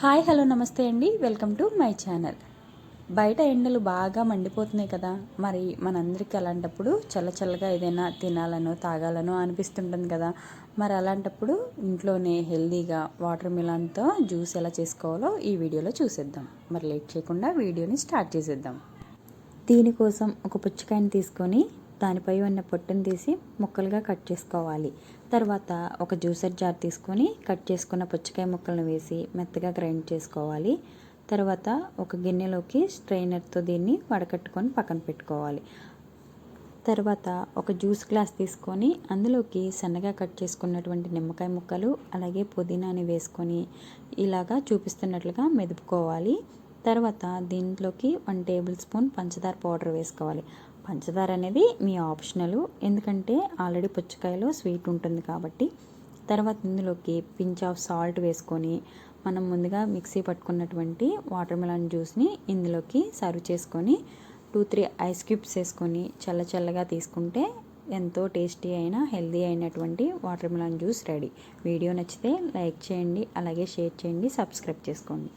Hi hello నమస్తే అండి. Welcome to my channel. బయట ఎండలు బాగా మండిపోతున్నాయి కదా. మరి మనందరికీ అలాంటప్పుడు చల్ల చల్లగా ఏదైనా తినాలనో తాగాలనో అనిపిస్తుంటుంది కదా. మరి అలాంటప్పుడు ఇంట్లోనే హెల్దీగా వాటర్ మిలాన్తో జ్యూస్ ఎలా చేసుకోవాలో ఈ వీడియోలో చూసేద్దాం. మరి లేట్ చేయకుండా వీడియోని స్టార్ట్ చేసేద్దాం. దీనికోసం ఒక పుచ్చకాయని తీసుకొని దానిపై ఉన్న పొట్టును తీసి ముక్కలుగా కట్ చేసుకోవాలి. తర్వాత ఒక జ్యూసర్ జార్ తీసుకొని కట్ చేసుకున్న పుచ్చకాయ ముక్కలను వేసి మెత్తగా గ్రైండ్ చేసుకోవాలి. తర్వాత ఒక గిన్నెలోకి స్ట్రైనర్తో దీన్ని వడకట్టుకొని పక్కన పెట్టుకోవాలి. తర్వాత ఒక జ్యూస్ గ్లాస్ తీసుకొని అందులోకి సన్నగా కట్ చేసుకున్నటువంటి నిమ్మకాయ ముక్కలు అలాగే పుదీనాని వేసుకొని ఇలాగా చూపిస్తున్నట్లుగా మెదుపుకోవాలి. తర్వాత దీంట్లోకి వన్ టేబుల్ స్పూన్ పంచదార పౌడర్ వేసుకోవాలి. పంచదార అనేది మీ ఆప్షనల్ ఎందుకంటే ఆల్రెడీ పుచ్చకాయలో స్వీట్ ఉంటుంది కాబట్టి. తర్వాత ఇందులోకి పించ్ ఆఫ్ సాల్ట్ వేసుకొని మనం ముందుగా మిక్సీ పట్టుకున్నటువంటి వాటర్ మెలన్ జ్యూస్ని ఇందులోకి సర్వ్ చేసుకొని టూ త్రీ ఐస్ క్యూబ్స్ వేసుకొని చల్ల చల్లగా తీసుకుంటే ఎంతో టేస్టీ అయిన హెల్దీ అయినటువంటి water melon juice ready video నచ్చితే లైక్ చేయండి అలాగే షేర్ చేయండి సబ్స్క్రైబ్ చేసుకోండి.